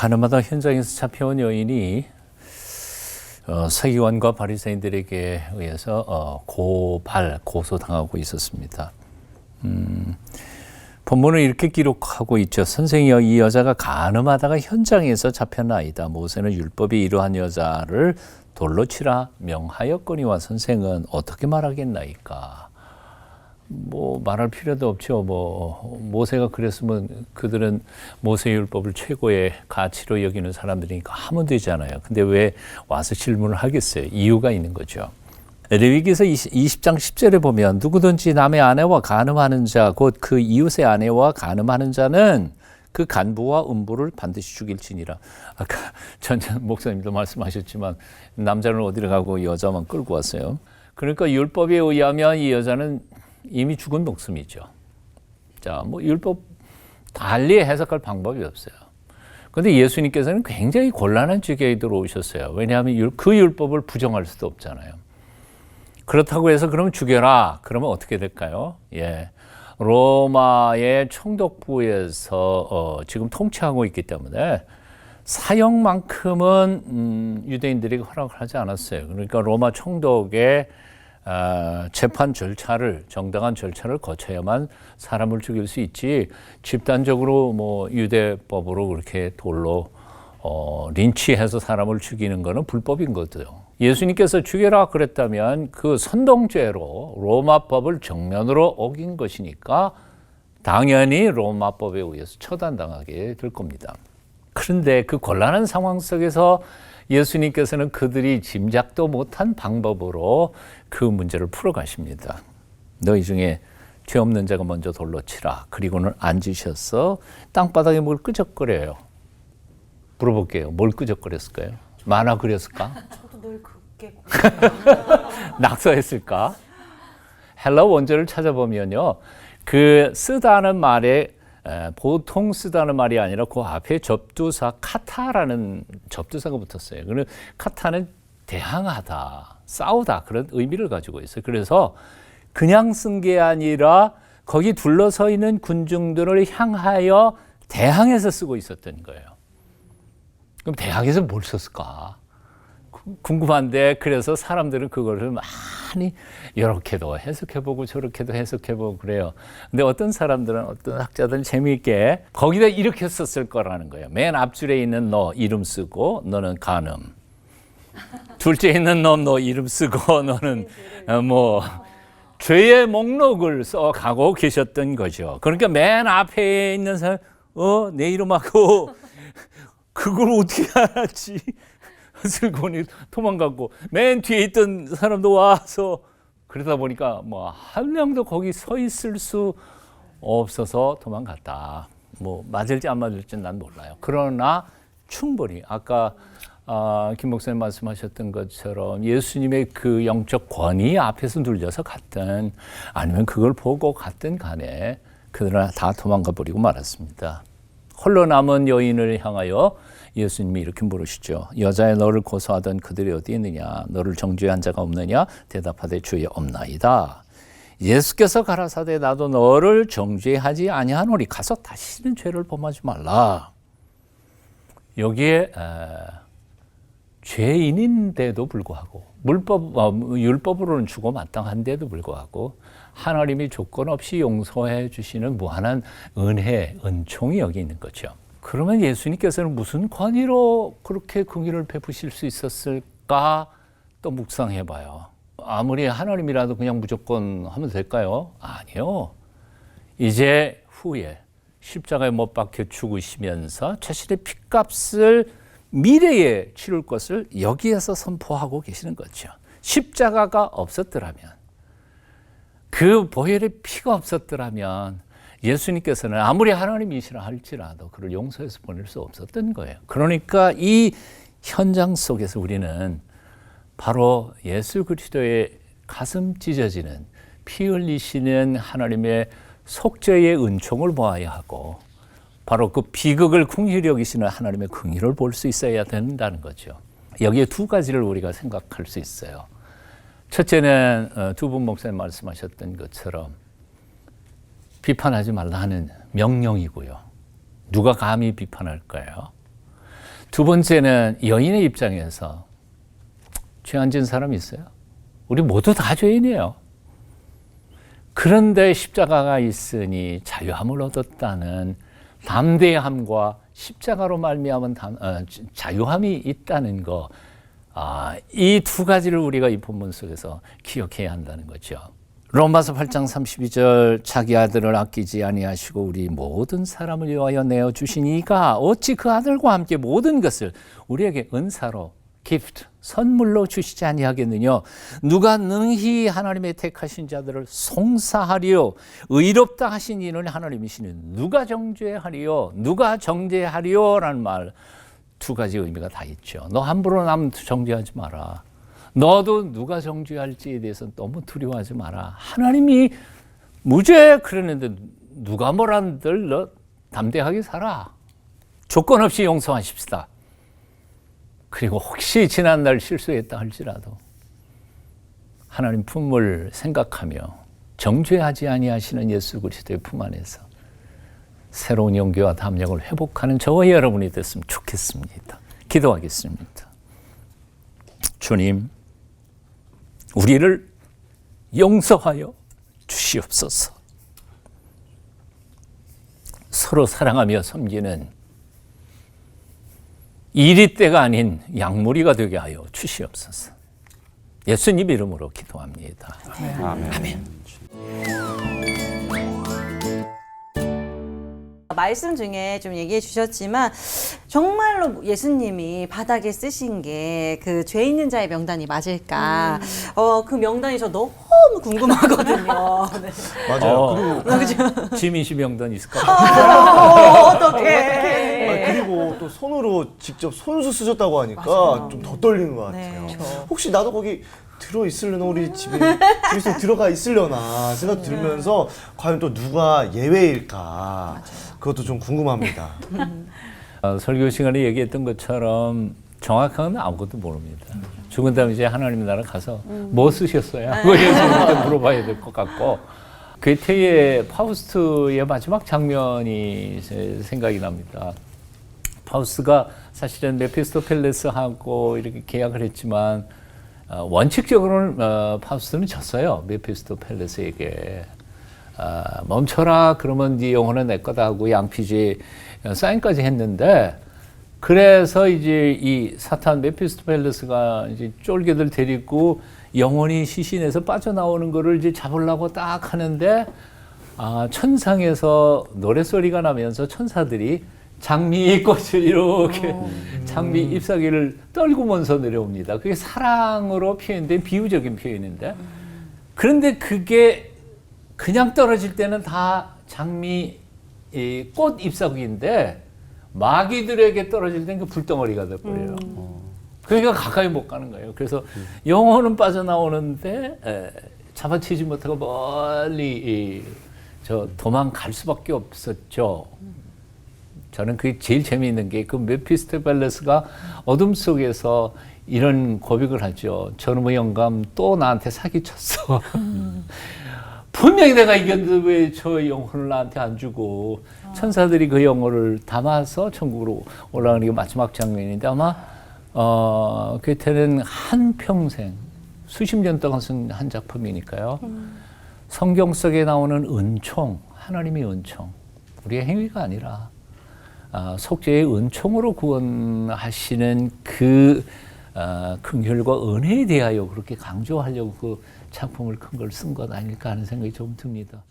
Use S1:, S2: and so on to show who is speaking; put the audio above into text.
S1: 가늠하다 현장에서 잡혀온 여인이 어, 서기관과 바리새인들에게 의해서 어, 고발 고소당하고 있었습니다. 음, 본문은 이렇게 기록하고 있죠. 선생이여 이 여자가 가늠하다가 현장에서 잡혔나이다. 모세는 율법이 이러한 여자를 돌로 치라 명하였거니와 선생은 어떻게 말하겠나이까. 뭐 말할 필요도 없죠. 뭐 모세가 그랬으면 그들은 모세 율법을 최고의 가치로 여기는 사람들이니까 하면 되잖아요. 근데 왜 와서 질문을 하겠어요? 이유가 있는 거죠. 레위기서 20 장 10절에 보면 누구든지 남의 아내와 간음하는 자 곧 그 이웃의 아내와 간음하는 자는 그 간부와 음부를 반드시 죽일지니라. 아까 전 목사님도 말씀하셨지만 남자는 어디를 가고 여자만 끌고 왔어요. 그러니까 율법에 의하면 이 여자는 이미 죽은 목숨이죠. 자, 뭐 율법 달리 해석할 방법이 없어요. 그런데 예수님께서는 굉장히 곤란한 지경에 들어오셨어요. 왜냐하면 그 율법을 부정할 수도 없잖아요. 그렇다고 해서 그러면 죽여라. 그러면 어떻게 될까요? 예. 로마의 총독부에서 어, 지금 통치하고 있기 때문에 사형만큼은 음, 유대인들에게 허락을 하지 않았어요. 그러니까 로마 총독의 어, 재판 절차를 정당한 절차를 거쳐야만 사람을 죽일 수 있지 집단적으로 뭐 유대법으로 그렇게 돌로 어, 린치해서 사람을 죽이는 것은 불법인 거죠. 예수님께서 죽여라 그랬다면 그 선동죄로 로마법을 정면으로 어긴 것이니까 당연히 로마법에 의해서 처단당하게 될 겁니다. 그런데 그 곤란한 상황 속에서 예수님께서는 그들이 짐작도 못한 방법으로 그 문제를 풀어가십니다. 너희 중에 죄 없는 자가 먼저 돌로 치라. 그리고는 앉으셔서 땅바닥에 뭘 끄적거려요. 물어볼게요. 뭘 끄적거렸을까요? 만화 그렸을까?
S2: 저도 늘 그게
S1: 낙서했을까? 헬라 원조를 찾아보면요. 그 쓰다는 말에 에, 보통 쓰다는 말이 아니라 그 앞에 접두사 카타라는 접두사가 붙었어요. 그는 카타는 대항하다, 싸우다 그런 의미를 가지고 있어요. 그래서 그냥 쓴 게 아니라 거기 둘러서 있는 군중들을 향하여 대항해서 쓰고 있었던 거예요. 그럼 대항해서 뭘 썼을까? 궁금한데 그래서 사람들은 그거를 많이 이렇게도 해석해보고 저렇게도 해석해보고 그래요. 근데 어떤 사람들은 어떤 학자들은 재미있게 거기다 이렇게 썼을 거라는 거예요. 맨 앞줄에 있는 너 이름 쓰고 너는 간음. 둘째 있는 너 너 이름 쓰고 너는 어, 뭐 죄의 목록을 써 가고 계셨던 거죠. 그러니까 맨 앞에 있는 사람 어내 이름하고 그걸 어떻게 알았지? 슬고니 도망갔고 맨 뒤에 있던 사람도 와서 그러다 보니까 뭐 한 명도 거기 서 있을 수 없어서 도망갔다. 뭐 맞을지 안 맞을지는 난 몰라요. 그러나 충분히 아까 아, 김 목사님 말씀하셨던 것처럼 예수님의 그 영적 권위 앞에서 눌려서 갔든 아니면 그걸 보고 갔든 간에 그들은 다 도망가 버리고 말았습니다. 홀로 남은 여인을 향하여 예수님이 이렇게 물으시죠. 여자의 너를 고소하던 그들이 어디 있느냐? 너를 정죄한 자가 없느냐? 대답하되 주의 없나이다. 예수께서 가라사대 나도 너를 정죄하지 아니하노니 가서 다시는 죄를 범하지 말라. 여기에 에, 죄인인데도 불구하고 물법 어, 율법으로는 주고 마땅한데도 불구하고 하나님이 조건 없이 용서해 주시는 무한한 은혜, 은총이 여기 있는 거죠. 그러면 예수님께서는 무슨 권위로 그렇게 긍휼을 베푸실 수 있었을까? 또 묵상해 봐요. 아무리 하나님이라도 그냥 무조건 하면 될까요? 아니요. 이제 후에 십자가에 못 박혀 죽으시면서 자신의 핏값을 미래에 치룰 것을 여기에서 선포하고 계시는 거죠. 십자가가 없었더라면 그 보혈의 피가 없었더라면 예수님께서는 아무리 하나님이시라 할지라도 그를 용서해서 보낼 수 없었던 거예요. 그러니까 이 현장 속에서 우리는 바로 예수 그리스도의 가슴 찢어지는 피 흘리시는 하나님의 속죄의 은총을 보아야 하고 바로 그 비극을 궁히 여기시는 하나님의 긍휼을 볼 수 있어야 된다는 거죠. 여기에 두 가지를 우리가 생각할 수 있어요. 첫째는 어, 두분 목사님 말씀하셨던 것처럼 비판하지 말라 하는 명령이고요. 누가 감히 비판할까요? 두 번째는 여인의 입장에서 죄안 진 사람이 있어요? 우리 모두 다 죄인이에요. 그런데 십자가가 있으니 자유함을 얻었다는 담대함과 십자가로 말미암은 담- 어, 자유함이 있다는 거, 아, 이 두 가지를 우리가 이 본문 속에서 기억해야 한다는 거죠. 로마서 8장 32절 자기 아들을 아끼지 아니하시고 우리 모든 사람을 위하여 내어 주신 이가 어찌 그 아들과 함께 모든 것을 우리에게 은사로 gift 선물로 주시지 아니하겠느냐 누가 능히 하나님의 택하신 자들을 송사하리요 의롭다 하신 이는 하나님이시는 누가 정죄하리요 누가 정죄하리요라는 말 두 가지 의미가 다 있죠. 너 함부로 남 정죄하지 마라. 너도 누가 정죄할지에 대해서 너무 두려워하지 마라. 하나님이 무죄 그러는데 누가 뭐란들 너 담대하게 살아. 조건 없이 용서하십시다. 그리고 혹시 지난날 실수했다 할지라도 하나님 품을 생각하며 정죄하지 아니하시는 예수 그리스도의 품 안에서 새로운 용기와 담력을 회복하는 저와 여러분이 됐으면 좋겠습니다. 기도하겠습니다. 주님, 우리를 용서하여 주시옵소서. 서로 사랑하며 섬기는 이리 때가 아닌 양무리가 되게 하여 주시옵소서. 예수님 이름으로 기도합니다. 아멘.
S2: 말씀 중에 좀 얘기해 주셨지만 정말로 예수님이 바닥에 쓰신 게 그 죄 있는 자의 명단이 맞을까? 어 그 명단이 저 너무 궁금하거든요. 네.
S3: 맞아요.
S1: 어,
S3: 그리고,
S1: 지민 씨 명단 있을까?
S2: 어, 어떡해.
S3: 아니, 그리고 또 손으로 직접 손수 쓰셨다고 하니까 좀 더 떨리는 것 같아요.
S2: 네.
S3: 혹시 나도 거기 들어 있으려나 우리 집에 그리스도 들어가 있으려나 생각 들면서 과연 또 누가 예외일까 그것도 좀 궁금합니다.
S1: 어, 설교 시간에 얘기했던 것처럼 정확한 건 아무것도 모릅니다. 죽은 다음에 이제 하나님 나라 가서 뭐 쓰셨어요? 그거 예수님한테 물어봐야 될 것 같고 괴테의 파우스트의 마지막 장면이 제 생각이 납니다. 파우스가 사실은 메피스토펠레스하고 이렇게 계약을 했지만 어, 원칙적으로는 어, 파우스트는 졌어요. 메피스토펠레스에게. 아, 멈춰라 그러면 네 영혼은 내 거다 하고 양피지 사인까지 했는데 그래서 이제 이 사탄 메피스토펠레스가 이제 쫄개들 데리고 영혼이 시신에서 빠져나오는 거를 이제 잡으려고 딱 하는데 아, 천상에서 노래소리가 나면서 천사들이 장미 꽃을 이렇게 장미 잎사귀를 떨구면서 내려옵니다. 그게 사랑으로 표현된 비유적인 표현인데 그런데 그게 그냥 떨어질 때는 다 장미 이, 꽃 잎사귀인데 마귀들에게 떨어질 때는 그 불덩어리가 돼버려요. 그러니까 가까이 못 가는 거예요. 그래서 영혼은 빠져나오는데 에, 잡아채지 못하고 멀리 이, 저 도망갈 수밖에 없었죠. 저는 그게 제일 재미있는 게 그 메피스토펠레스가 어둠 속에서 이런 고백을 하죠. 저놈의 영감 또 나한테 사기쳤어. 분명히 내가 이겼는데 왜 저 영혼을 나한테 안 주고 천사들이 그 영혼을 담아서 천국으로 올라가는 게 마지막 장면인데 아마 어 괴테는 한 평생 수십 년 동안 쓴 한 작품이니까요. 성경 속에 나오는 은총, 하나님의 은총, 우리의 행위가 아니라 아, 속죄의 은총으로 구원하시는 그 아, 긍휼과 은혜에 대하여 그렇게 강조하려고 그 작품을 큰 걸 쓴 것 아닐까 하는 생각이 좀 듭니다.